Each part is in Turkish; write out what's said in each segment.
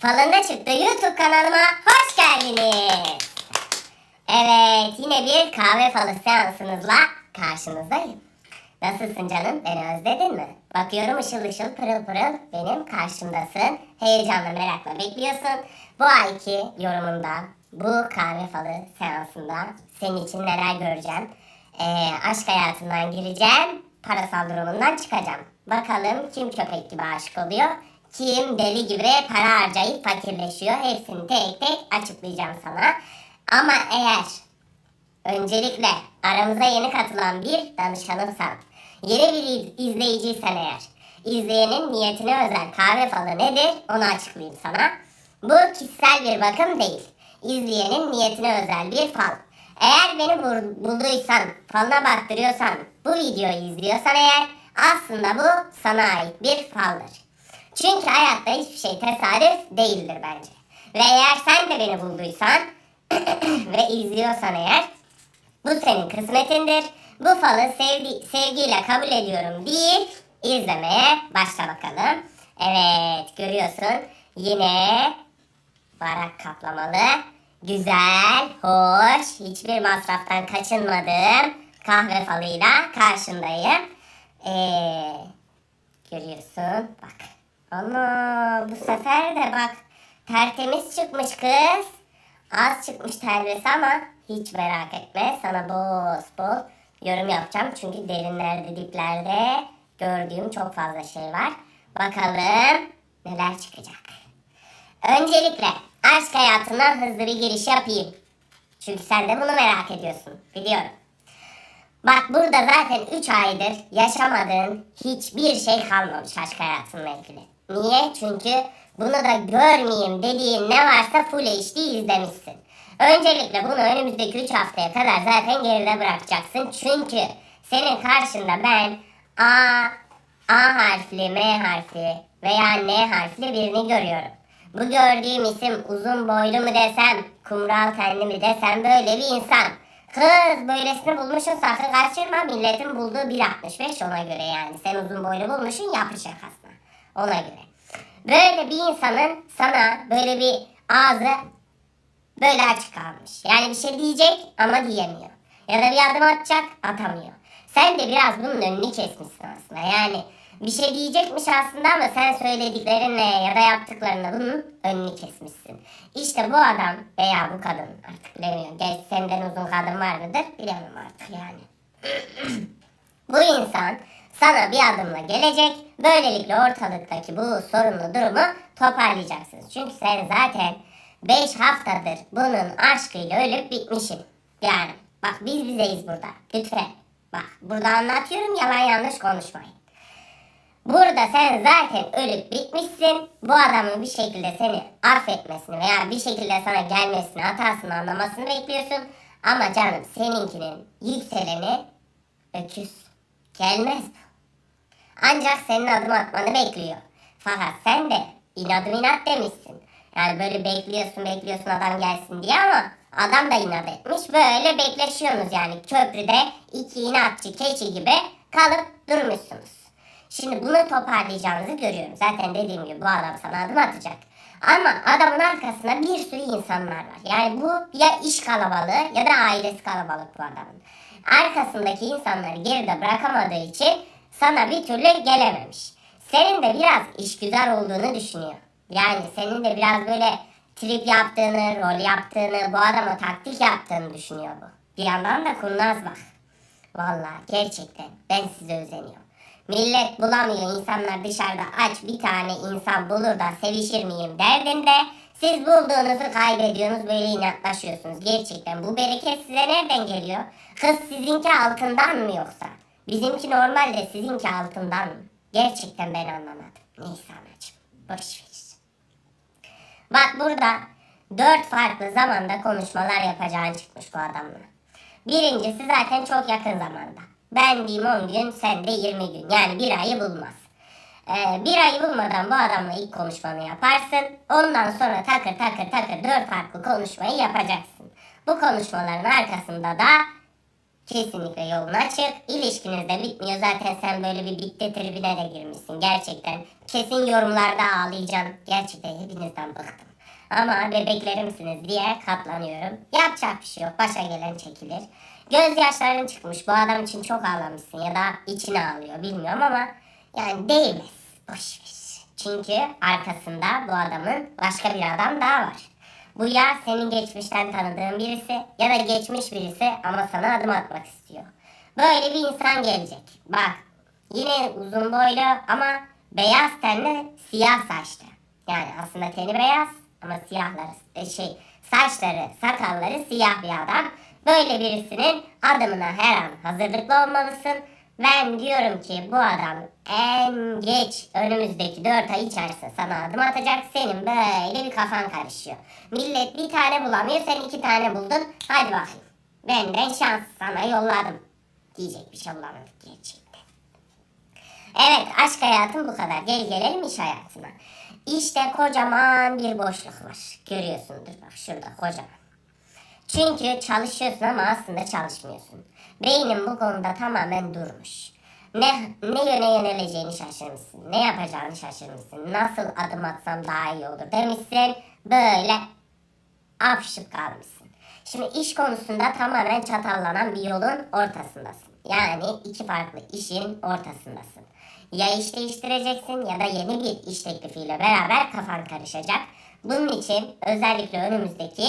Falında çıktı YouTube kanalıma hoş geldiniz. Evet yine bir kahve falı seansınızla karşınızdayım. Nasılsın canım? Beni özledin mi? Bakıyorum ışıl ışıl pırıl pırıl benim karşımdasın. Heyecanla merakla bekliyorsun. Bu ayki yorumunda bu kahve falı seansında senin için neler göreceğim. Ee, aşk hayatından gireceğim. Parasal durumundan çıkacağım. Bakalım kim köpek gibi aşık oluyor. Kim deli gibi para harcayıp fakirleşiyor. Hepsini tek tek açıklayacağım sana. Ama eğer Öncelikle aramıza yeni katılan bir danışanımsan, yeni bir iz- izleyiciysen eğer, izleyenin niyetine özel kahve falı nedir onu açıklayayım sana. Bu kişisel bir bakım değil, izleyenin niyetine özel bir fal. Eğer beni bul- bulduysan, falına baktırıyorsan, bu videoyu izliyorsan eğer, aslında bu sana ait bir faldır. Çünkü hayatta hiçbir şey tesadüf değildir bence. Ve eğer sen de beni bulduysan ve izliyorsan eğer, bu senin kısmetindir. Bu falı sevgi, sevgiyle kabul ediyorum deyip izlemeye başla bakalım. Evet görüyorsun yine varak kaplamalı, güzel, hoş, hiçbir masraftan kaçınmadığım kahve falıyla karşındayım. Ee, görüyorsun bak. Ana bu sefer de bak tertemiz çıkmış kız. Az çıkmış terbiyesi ama hiç merak etme. Sana bol bol yorum yapacağım. Çünkü derinlerde diplerde gördüğüm çok fazla şey var. Bakalım neler çıkacak. Öncelikle aşk hayatına hızlı bir giriş yapayım. Çünkü sen de bunu merak ediyorsun. Biliyorum. Bak burada zaten 3 aydır yaşamadığın hiçbir şey kalmamış aşk hayatınla ilgili. Niye? Çünkü bunu da görmeyeyim dediğin ne varsa Full HD izlemişsin. Öncelikle bunu önümüzdeki 3 haftaya kadar zaten geride bırakacaksın. Çünkü senin karşında ben A, A harfli, M harfli veya N harfli birini görüyorum. Bu gördüğüm isim uzun boylu mu desem, kumral tenli mi desem böyle bir insan. Kız böylesini bulmuşsun sakın kaçırma milletin bulduğu 1.65 ona göre yani. Sen uzun boylu bulmuşsun yapışacak aslında ona göre. Böyle bir insanın sana böyle bir ağzı böyle açık kalmış. Yani bir şey diyecek ama diyemiyor. Ya da bir adım atacak atamıyor. Sen de biraz bunun önünü kesmişsin aslında. Yani bir şey diyecekmiş aslında ama sen söylediklerinle ya da yaptıklarınla bunun önünü kesmişsin. İşte bu adam veya bu kadın artık bilemiyorum. Gerçi senden uzun kadın var mıdır bilemem artık yani. Bu insan sana bir adımla gelecek. Böylelikle ortalıktaki bu sorunlu durumu toparlayacaksınız. Çünkü sen zaten 5 haftadır bunun aşkıyla ölüp bitmişsin. Yani bak biz bizeyiz burada. Lütfen. Bak burada anlatıyorum yalan yanlış konuşmayın. Burada sen zaten ölüp bitmişsin. Bu adamın bir şekilde seni affetmesini veya bir şekilde sana gelmesini, hatasını anlamasını bekliyorsun. Ama canım seninkinin yükseleni öküz. Gelmez. Ancak senin adım atmanı bekliyor. Fakat sen de inadım inat demişsin. Yani böyle bekliyorsun bekliyorsun adam gelsin diye ama adam da inat etmiş. Böyle bekleşiyorsunuz yani köprüde iki inatçı keçi gibi kalıp durmuşsunuz. Şimdi bunu toparlayacağınızı görüyorum. Zaten dediğim gibi bu adam sana adım atacak. Ama adamın arkasında bir sürü insanlar var. Yani bu ya iş kalabalığı ya da ailesi kalabalık bu adamın. Arkasındaki insanları geride bırakamadığı için sana bir türlü gelememiş. Senin de biraz işgüzar olduğunu düşünüyor. Yani senin de biraz böyle trip yaptığını, rol yaptığını, bu adama taktik yaptığını düşünüyor bu. Bir yandan da kurnaz bak. Vallahi gerçekten ben size özeniyorum. Millet bulamıyor insanlar dışarıda aç bir tane insan bulur da sevişir miyim derdinde. Siz bulduğunuzu kaybediyorsunuz böyle inatlaşıyorsunuz. Gerçekten bu bereket size nereden geliyor? Kız sizinki altından mı yoksa? Bizimki normalde sizinki altından? Gerçekten ben anlamadım. Neyse anacığım boş ver. Bak burada dört farklı zamanda konuşmalar yapacağın çıkmış bu adamla. Birincisi zaten çok yakın zamanda. Ben diyeyim 10 gün, sen de 20 gün. Yani bir ayı bulmaz. Ee, bir ayı bulmadan bu adamla ilk konuşmanı yaparsın. Ondan sonra takır takır takır dört farklı konuşmayı yapacaksın. Bu konuşmaların arkasında da kesinlikle yolun açık. İlişkiniz de bitmiyor. Zaten sen böyle bir bitti tribine de girmişsin. Gerçekten kesin yorumlarda ağlayacağım. Gerçekten hepinizden bıktım. Ama bebeklerimsiniz diye katlanıyorum. Yapacak bir şey yok. Başa gelen çekilir. Gözyaşların çıkmış. Bu adam için çok ağlamışsın ya da içine ağlıyor bilmiyorum ama yani değmez. Boş ver. Çünkü arkasında bu adamın başka bir adam daha var. Bu ya senin geçmişten tanıdığın birisi ya da geçmiş birisi ama sana adım atmak istiyor. Böyle bir insan gelecek. Bak yine uzun boylu ama beyaz tenli siyah saçlı. Yani aslında teni beyaz ama siyahları e, şey saçları sakalları siyah bir adam. Böyle birisinin adımına her an hazırlıklı olmalısın. Ben diyorum ki bu adam en geç önümüzdeki 4 ay içerisinde sana adım atacak. Senin böyle bir kafan karışıyor. Millet bir tane bulamıyor sen iki tane buldun. Hadi bakayım. Benden şans sana yolladım. Diyecek bir şey bulamadık gerçekten. Evet aşk hayatım bu kadar. Gel gelelim iş hayatına. İşte kocaman bir boşluk var. Görüyorsundur bak şurada kocaman. Çünkü çalışıyorsun ama aslında çalışmıyorsun. Beynin bu konuda tamamen durmuş. Ne, ne yöne yöneleceğini şaşırmışsın. Ne yapacağını şaşırmışsın. Nasıl adım atsam daha iyi olur demişsin. Böyle apşıp kalmışsın. Şimdi iş konusunda tamamen çatallanan bir yolun ortasındasın. Yani iki farklı işin ortasındasın. Ya iş değiştireceksin ya da yeni bir iş teklifiyle beraber kafan karışacak. Bunun için özellikle önümüzdeki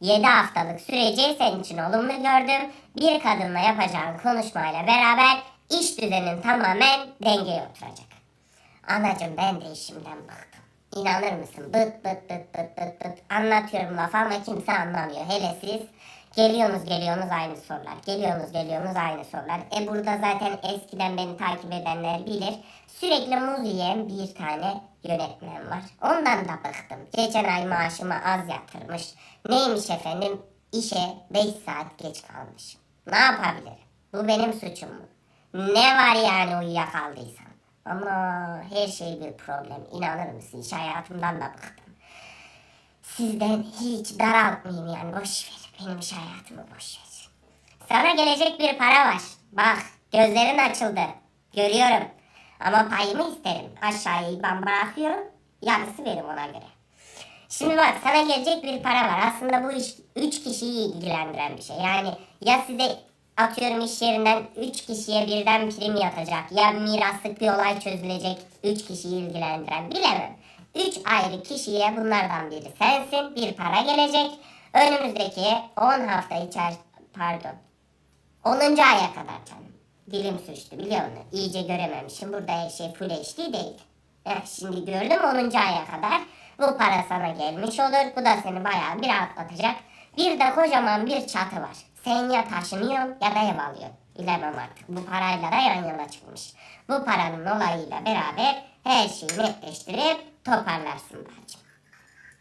7 haftalık süreci senin için olumlu gördüm. Bir kadınla yapacağın konuşmayla beraber iş düzenin tamamen dengeye oturacak. Anacım ben de işimden bıktım. İnanır mısın? Bıt bıt bıt bıt bıt bıt. Anlatıyorum laf ama kimse anlamıyor. Hele siz geliyorsunuz geliyorsunuz aynı sorular. Geliyorsunuz geliyorsunuz aynı sorular. E burada zaten eskiden beni takip edenler bilir. Sürekli muz yiyen bir tane yönetmen var. Ondan da bıktım. Geçen ay maaşımı az yatırmış. Neymiş efendim? İşe 5 saat geç kalmış. Ne yapabilirim? Bu benim suçum mu? Ne var yani uyuyakaldıysam? Ama her şey bir problem. İnanır mısın? İş hayatımdan da bıktım. Sizden hiç daraltmayayım yani boş ver. Benim iş hayatımı boş ver. Sana gelecek bir para var. Bak gözlerin açıldı. Görüyorum. Ama payımı isterim. Aşağıyı ben bırakıyorum. Yarısı benim ona göre. Şimdi bak sana gelecek bir para var. Aslında bu iş 3 kişiyi ilgilendiren bir şey. Yani ya size atıyorum iş yerinden 3 kişiye birden prim yatacak. Ya miraslık bir olay çözülecek 3 kişiyi ilgilendiren bilemem. 3 ayrı kişiye bunlardan biri sensin. Bir para gelecek. Önümüzdeki 10 hafta içer pardon 10. aya kadar canım. Dilim sürçtü biliyor musun? İyice görememişim. Burada her şey full HD değil. Eh, şimdi gördüm 10. aya kadar. Bu para sana gelmiş olur. Bu da seni bayağı bir rahatlatacak. Bir de kocaman bir çatı var. Sen ya taşınıyorsun ya da ev alıyorsun. Bilemem artık. Bu parayla da yan yana çıkmış. Bu paranın olayıyla beraber her şeyi netleştirip toparlarsın bacım.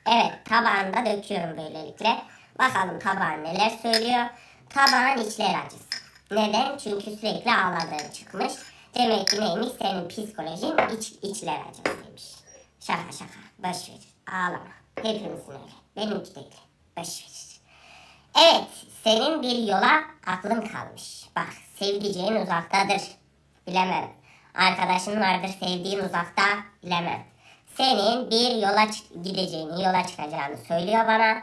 Evet tabağında döküyorum böylelikle. Bakalım tabağın neler söylüyor. Tabağın içler acısı. Neden? Çünkü sürekli ağladığın çıkmış. Demek ki neymiş? Senin psikolojin iç, içler acısıymış. Şaka şaka. Boş. Ağlama. Hepimizin öyle. Benimki de öyle. Boş. Evet. Senin bir yola aklın kalmış. Bak sevdiceğin uzaktadır. Bilemem. Arkadaşın vardır sevdiğin uzakta. Bilemem. Senin bir yola gideceğini, yola çıkacağını söylüyor bana.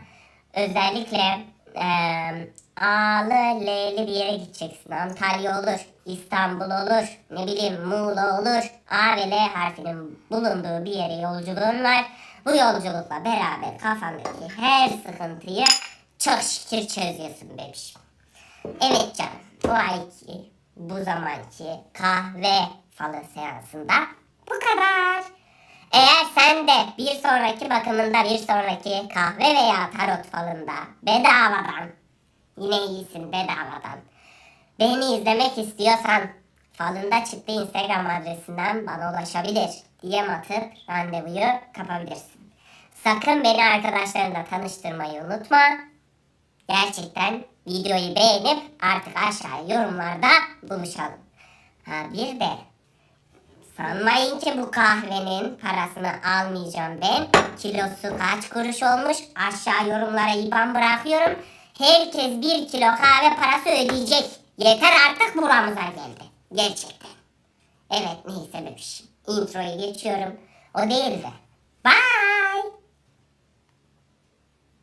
Özellikle eee A'lı, L'li bir yere gideceksin. Antalya olur, İstanbul olur, ne bileyim Muğla olur. A ve L harfinin bulunduğu bir yere yolculuğun var. Bu yolculukla beraber kafandaki her sıkıntıyı çok şükür çözüyorsun bebişim. Evet canım, bu ayki, bu zamanki kahve falı seansında bu kadar. Eğer sen de bir sonraki bakımında bir sonraki kahve veya tarot falında bedavadan yine iyisin bedavadan beni izlemek istiyorsan falında çıktı Instagram adresinden bana ulaşabilir. DM atıp randevuyu kapabilirsin. Sakın beni arkadaşlarınla tanıştırmayı unutma. Gerçekten videoyu beğenip artık aşağı yorumlarda buluşalım. Ha bir de Sanmayın ki bu kahvenin parasını almayacağım ben. Kilosu kaç kuruş olmuş? Aşağı yorumlara IBAN bırakıyorum. Herkes bir kilo kahve parası ödeyecek. Yeter artık buramıza geldi. Gerçekten. Evet neyse bebişim. Introyu geçiyorum. O değildi. Bye.